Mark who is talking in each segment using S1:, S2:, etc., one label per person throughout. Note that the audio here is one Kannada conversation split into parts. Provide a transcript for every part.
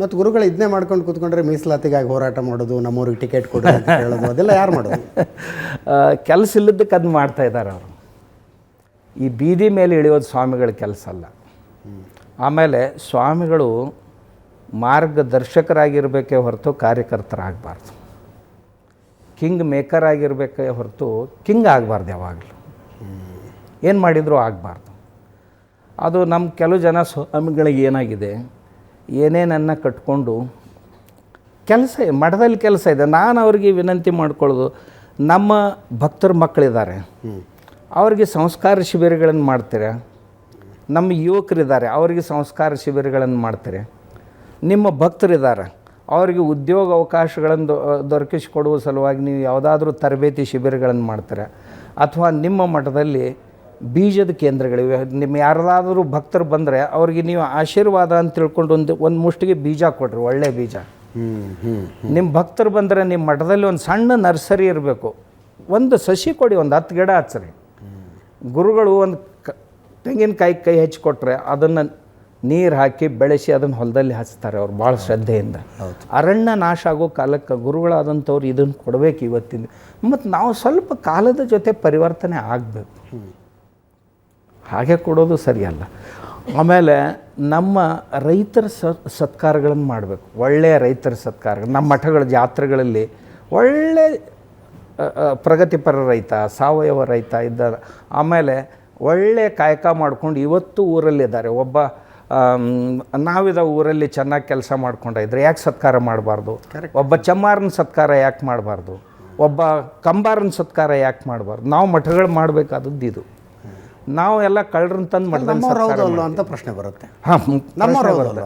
S1: ಮತ್ತು ಗುರುಗಳು ಇದನ್ನೇ ಮಾಡ್ಕೊಂಡು ಕೂತ್ಕೊಂಡ್ರೆ ಮೀಸಲಾತಿಗಾಗಿ ಹೋರಾಟ ಮಾಡೋದು, ನಮ್ಮೂರಿಗೆ ಟಿಕೆಟ್ ಕೊಡು ಅಂತ ಹೇಳೋದು, ಅದೆಲ್ಲ ಯಾರು ಮಾಡೋದು?
S2: ಕೆಲಸ ಇಲ್ಲದಕ್ಕೆ ಅದು ಮಾಡ್ತಾ ಇದ್ದಾರೆ ಅವರು. ಈ ಬೀದಿ ಮೇಲೆ ಇಳಿಯೋದು ಸ್ವಾಮಿಗಳ ಕೆಲಸ ಅಲ್ಲ. ಆಮೇಲೆ ಸ್ವಾಮಿಗಳು ಮಾರ್ಗದರ್ಶಕರಾಗಿರಬೇಕೇ ಹೊರತು ಕಾರ್ಯಕರ್ತರಾಗಬಾರ್ದು. ಕಿಂಗ್ ಮೇಕರ್ ಆಗಿರಬೇಕೇ ಹೊರತು ಕಿಂಗ್ ಆಗಬಾರ್ದು ಯಾವಾಗಲೂ. ಏನು ಮಾಡಿದರೂ ಆಗಬಾರ್ದು. ಅದು ನಮ್ಮ ಕೆಲವು ಜನ ಸ್ವಾಮಿಗಳಿಗೆ ಏನಾಗಿದೆ ಏನೇನನ್ನ ಕಟ್ಕೊಂಡು ಕೆಲಸ ಮಠದಲ್ಲಿ ಕೆಲಸ ಇದೆ. ನಾನು ಅವ್ರಿಗೆ ವಿನಂತಿ ಮಾಡ್ಕೊಳ್ಳೋದು ನಮ್ಮ ಭಕ್ತರ ಮಕ್ಕಳಿದ್ದಾರೆ. ಅವ್ರಿಗೆ ಸಂಸ್ಕಾರ ಶಿಬಿರಗಳನ್ನು ಮಾಡ್ತೀರಾ? ನಮ್ಮ ಯುವಕರಿದ್ದಾರೆ ಅವರಿಗೆ ಸಂಸ್ಕಾರ ಶಿಬಿರಗಳನ್ನು ಮಾಡ್ತೀರಿ? ನಿಮ್ಮ ಭಕ್ತರಿದ್ದಾರೆ ಅವರಿಗೆ ಉದ್ಯೋಗ ಅವಕಾಶಗಳನ್ನು ದೊ- ದೊರಕಿಸಿಕೊಡುವ ಸಲುವಾಗಿ ನೀವು ಯಾವುದಾದ್ರೂ ತರಬೇತಿ ಶಿಬಿರಗಳನ್ನು ಮಾಡ್ತೀರಾ? ಅಥವಾ ನಿಮ್ಮ ಮಠದಲ್ಲಿ ಬೀಜದ ಕೇಂದ್ರಗಳಿವೆ. ನಿಮ್ಮ ಯಾರದಾದರೂ ಭಕ್ತರು ಬಂದರೆ ಅವ್ರಿಗೆ ನೀವು ಆಶೀರ್ವಾದ ಅಂತ ತಿಳ್ಕೊಂಡು ಒಂದು ಒಂದು ಮುಷ್ಟಿಗೆ ಬೀಜ ಕೊಡ್ರಿ ಒಳ್ಳೆ ಬೀಜ. ನಿಮ್ಮ ಭಕ್ತರು ಬಂದರೆ ನಿಮ್ಮ ಮಠದಲ್ಲಿ ಒಂದು ಸಣ್ಣ ನರ್ಸರಿ ಇರಬೇಕು. ಒಂದು ಸಸಿ ಕೊಡಿ ಒಂದು ಹತ್ತು ಗಿಡ ಹಚ್ಚ್ರಿ. ಗುರುಗಳು ಒಂದು ಕ ತೆಂಗಿನಕಾಯಿ ಕೈ ಹೆಚ್ಚಿಕೊಟ್ರೆ ಅದನ್ನು ನೀರು ಹಾಕಿ ಬೆಳೆಸಿ ಅದನ್ನು ಹೊಲದಲ್ಲಿ ಹಚ್ತಾರೆ ಅವ್ರು ಭಾಳ ಶ್ರದ್ಧೆಯಿಂದ. ಅರಣ್ಯ ನಾಶ ಆಗೋ ಕಾಲಕ್ಕೆ ಗುರುಗಳಾದಂಥವ್ರು ಇದನ್ನು ಕೊಡಬೇಕು ಇವತ್ತಿನ ಮತ್ತು ನಾವು ಸ್ವಲ್ಪ ಕಾಲದ ಜೊತೆ ಪರಿವರ್ತನೆ ಆಗಬೇಕು. ಹಾಗೆ ಕೊಡೋದು ಸರಿಯಲ್ಲ. ಆಮೇಲೆ ನಮ್ಮ ರೈತರ ಸ ಸತ್ಕಾರಗಳನ್ನು ಮಾಡಬೇಕು. ಒಳ್ಳೆಯ ರೈತರ ಸತ್ಕಾರ ನಮ್ಮ ಮಠಗಳ ಜಾತ್ರೆಗಳಲ್ಲಿ ಒಳ್ಳೆ ಪ್ರಗತಿಪರ ರೈತ ಸಾವಯವ ರೈತ ಇದ್ದ ಆಮೇಲೆ ಒಳ್ಳೆಯ ಕಾಯಕ ಮಾಡ್ಕೊಂಡು ಇವತ್ತು ಊರಲ್ಲಿದ್ದಾರೆ. ಒಬ್ಬ ನಾವಿದ ಊರಲ್ಲಿ ಚೆನ್ನಾಗಿ ಕೆಲಸ ಮಾಡ್ಕೊಂಡಿದ್ರೆ ಯಾಕೆ ಸತ್ಕಾರ ಮಾಡಬಾರ್ದು? ಒಬ್ಬ ಚಮ್ಮಾರನ ಸತ್ಕಾರ ಯಾಕೆ ಮಾಡಬಾರ್ದು? ಒಬ್ಬ ಕಂಬಾರನ ಸತ್ಕಾರ ಯಾಕೆ ಮಾಡಬಾರ್ದು? ನಾವು ಮಠಗಳು ಮಾಡಬೇಕಾದದ್ದು ಇದು. ನಾವು ಎಲ್ಲ ಕಳ್ಳರನ್ನ ತಂದು ಮಠದಲ್ಲಿ
S1: ಅಂತ ಪ್ರಶ್ನೆ ಬರುತ್ತೆ.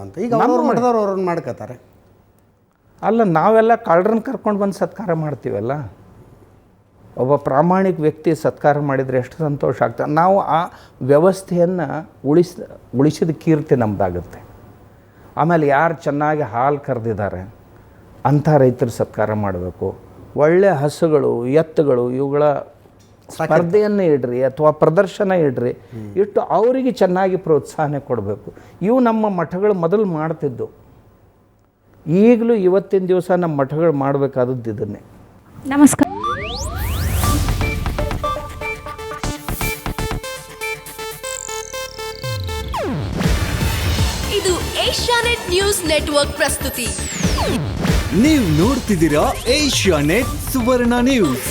S1: ಅಂತ. ಈಗ ಅವ್ರವ್ರ ಮಠದವ್ರು ಅವ್ರನ್ನ ಮಾಡ್ಕೋತಾರೆ
S2: ಅಲ್ಲ ನಾವೆಲ್ಲ ಕಳ್ಳರನ್ನ ಕರ್ಕೊಂಡು ಬಂದು ಸತ್ಕಾರ ಮಾಡ್ತೀವಲ್ಲ? ಒಬ್ಬ ಪ್ರಾಮಾಣಿಕ ವ್ಯಕ್ತಿ ಸತ್ಕಾರ ಮಾಡಿದರೆ ಎಷ್ಟು ಸಂತೋಷ ಆಗ್ತದೆ. ನಾವು ಆ ವ್ಯವಸ್ಥೆಯನ್ನು ಉಳಿಸ್ ಉಳಿಸಿದ ಕೀರ್ತಿ ನಮ್ಮದಾಗುತ್ತೆ ಆಮೇಲೆ ಯಾರು ಚೆನ್ನಾಗಿ ಹಾಲು ಕರೆದಿದ್ದಾರೆ ಅಂಥ ರೈತರ ಸತ್ಕಾರ ಮಾಡಬೇಕು. ಒಳ್ಳೆ ಹಸುಗಳು ಎತ್ತುಗಳು ಇವುಗಳ ಸ್ಪರ್ಧೆಯನ್ನು ಇಡ್ರಿ ಅಥವಾ ಪ್ರದರ್ಶನ ಇಡ್ರಿ ಇಟ್ಟು ಅವರಿಗೆ ಚೆನ್ನಾಗಿ ಪ್ರೋತ್ಸಾಹನೆ ಕೊಡಬೇಕು. ಇವು ನಮ್ಮ ಮಠಗಳು ಮೊದಲು ಮಾಡ್ತಿದ್ದು. ಈಗಲೂ ಇವತ್ತಿನ ದಿವಸ ನಮ್ಮ ಮಠಗಳು ಮಾಡಬೇಕಾದದ್ದು ಇದನ್ನೇ.
S3: ನಮಸ್ಕಾರ.
S4: ಇದು ಏಷ್ಯಾನೆಟ್ ನ್ಯೂಸ್ ನೆಟ್ವರ್ಕ್ ಪ್ರಸ್ತುತಿ.
S5: ನೀವು ನೋಡ್ತಿದ್ದೀರಾ ಏಷ್ಯಾ ನೆಟ್ ಸುವರ್ಣ ನ್ಯೂಸ್.